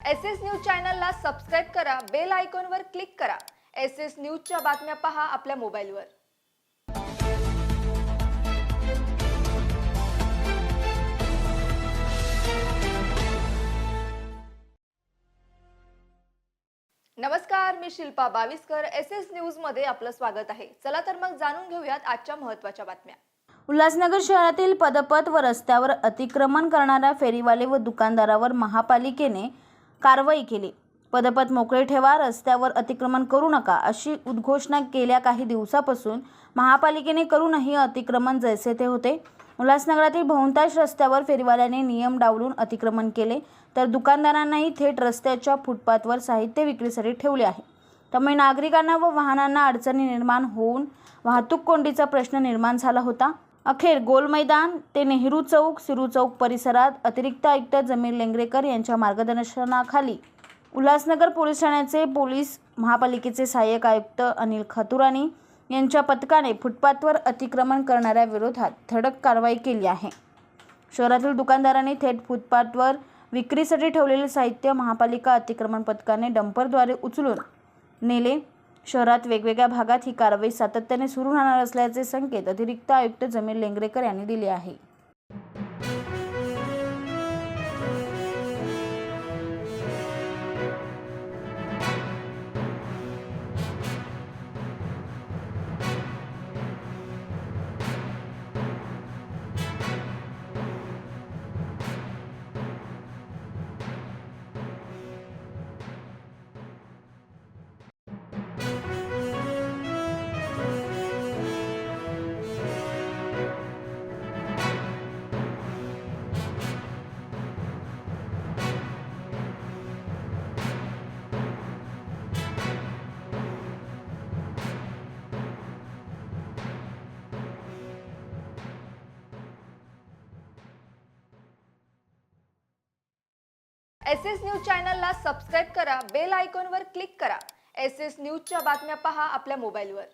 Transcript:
S S news चॅनलला subscribe करा bell आयकॉनवर क्लिक करा. एस एस न्यूजच्या बातम्या पहा आपल्या मोबाईलवर. नमस्कार मी शिल्पा बावीसकर. एस एस न्यूजमध्ये आपलं स्वागत आहे. चला तर मग जाणून घेऊयात आजच्या महत्त्वाच्या बातम्या. उल्हासनगर शहरातील पदपथ व रस्त्यावर अतिक्रमण करणाऱ्या फेरीवाले व दुकानदारावर महापालिकेने कारवाई केली. पदपथ मोकळे ठेवा रस्त्यावर अतिक्रमण करू नका अशी उद्घोषणा केल्या काही दिवसापासून. महापालिकेने करूनही अतिक्रमण जैसे ते होते. उल्हासनगरातील बहुतांश रस्त्यावर फेरीवाल्याने नियम डावलून अतिक्रमण केले तर दुकानदारांनाही थेट रस्त्याच्या फुटपाथवर साहित्य विक्रीसाठी ठेवले आहे. त्यामुळे नागरिकांना व वाहनांना अडचणी निर्माण होऊन वाहतूक कोंडीचा प्रश्न निर्माण झाला होता. अखेर गोल मैदान ते नेहरू चौक सिरू चौक परिसरात अतिरिक्त आयुक्त जमीर लेंगरेकर यांच्या मार्गदर्शनाखाली उल्हासनगर पोलीस ठाण्याचे पोलीस महापालिकेचे सहाय्यक आयुक्त अनिल खतुरानी यांच्या पथकाने फुटपाथवर अतिक्रमण करणाऱ्या विरोधात धडक कारवाई केली आहे. शहरातील दुकानदारांनी थेट फुटपाथवर विक्रीसाठी ठेवलेले साहित्य महापालिका अतिक्रमण पथकाने डंपरद्वारे उचलून नेले. शहरात वेगवेगळ्या भागात ही कारवाई सातत्याने सुरू राहणार असल्याचे संकेत अतिरिक्त आयुक्त जमीर लेंगरेकर यांनी दिले आहे. एस एस न्यूज चॅनलला सबस्क्राईब करा बेल आयकॉनवर क्लिक करा. एस एस न्यूजच्या बातम्या पहा आपल्या मोबाईलवर.